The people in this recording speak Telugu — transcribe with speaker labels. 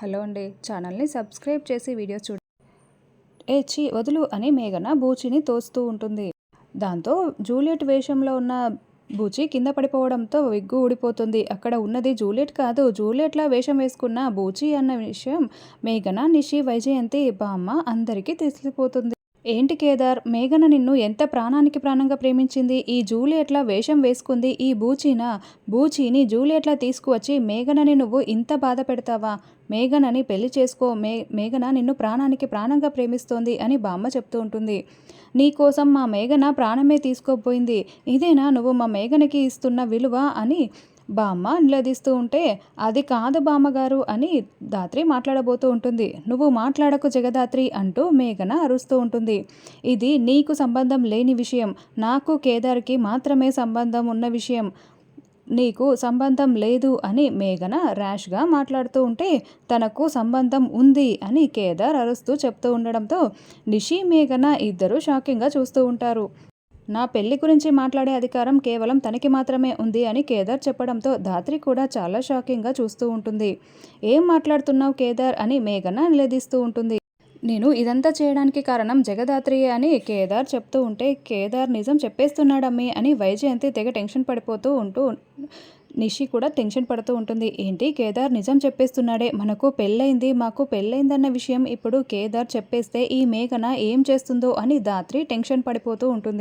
Speaker 1: హలో అండి. ఛానల్ని సబ్స్క్రైబ్ చేసి వీడియో చూడ ఏ చీ వదులు అని మేఘన బూచిని తోస్తూ ఉంటుంది. దాంతో జూలియట్ వేషంలో ఉన్న బూచి కింద పడిపోవడంతో విగ్గు ఊడిపోతుంది. అక్కడ ఉన్నది జూలియట్ కాదు జూలియట్లా వేషం వేసుకున్న బూచి అన్న విషయం మేఘన నిషి వైజయంతి బామ్మ అందరికీ తెలిసిపోతుంది. ఏంటి కేదార్? మేఘన నిన్ను ఎంత ప్రాణానికి ప్రాణంగా ప్రేమించింది? ఈ జూలియట్లా వేషం వేసుకుంది ఈ బూచీనా? బూచీని జూలియట్లా తీసుకువచ్చి మేఘనని నువ్వు ఇంత బాధ పెడతావా? మేఘనని పెళ్ళి చేసుకో. మే మేఘన నిన్ను ప్రాణానికి ప్రాణంగా ప్రేమిస్తోంది అని బామ్మ చెప్తూ ఉంటుంది. నీకోసం మా మేఘన ప్రాణమే తీసుకోపోయింది ఇదేనా నువ్వు మా మేఘనకి ఇస్తున్న విలువ అని బామ్మ నిలదీస్తూ ఉంటే అది కాదు బామ్మగారు అని దాత్రి మాట్లాడబోతూ ఉంటుంది. నువ్వు మాట్లాడకు జగదాత్రి అంటూ మేఘన అరుస్తూ ఉంటుంది. ఇది నీకు సంబంధం లేని విషయం. నాకు కేదార్కి మాత్రమే సంబంధం ఉన్న విషయం. నీకు సంబంధం లేదు అని మేఘన ర్యాష్గా మాట్లాడుతూ ఉంటే తనకు సంబంధం ఉంది అని కేదార్ అరుస్తూ చెప్తూ ఉండడంతో నిషి మేఘన ఇద్దరు షాకింగ్గా చూస్తూ ఉంటారు. నా పెళ్ళి గురించి మాట్లాడే అధికారం కేవలం తనకి మాత్రమే ఉంది అని కేదార్ చెప్పడంతో ధాత్రి కూడా చాలా షాకింగ్గా చూస్తూ ఉంటుంది. ఏం మాట్లాడుతున్నావు కేదార్? అని మేఘన నిలదీస్తూ ఉంటుంది. నేను ఇదంతా చేయడానికి కారణం జగదాత్రియే అని కేదార్ చెప్తూ ఉంటే కేదార్ నిజం చెప్పేస్తున్నాడమ్మి అని వైజయంతి తెగ టెన్షన్ పడిపోతూ ఉంటూ నిషి కూడా టెన్షన్ పడుతూ ఉంటుంది. ఏంటి? కేదార్ నిజం చెప్పేస్తున్నాడే. మనకు పెళ్ళైంది మాకు పెళ్ళైందన్న విషయం ఇప్పుడు కేదార్ చెప్పేస్తే ఈ మేఘన ఏం చేస్తుందో అని దాత్రి టెన్షన్ పడిపోతూ ఉంటుంది.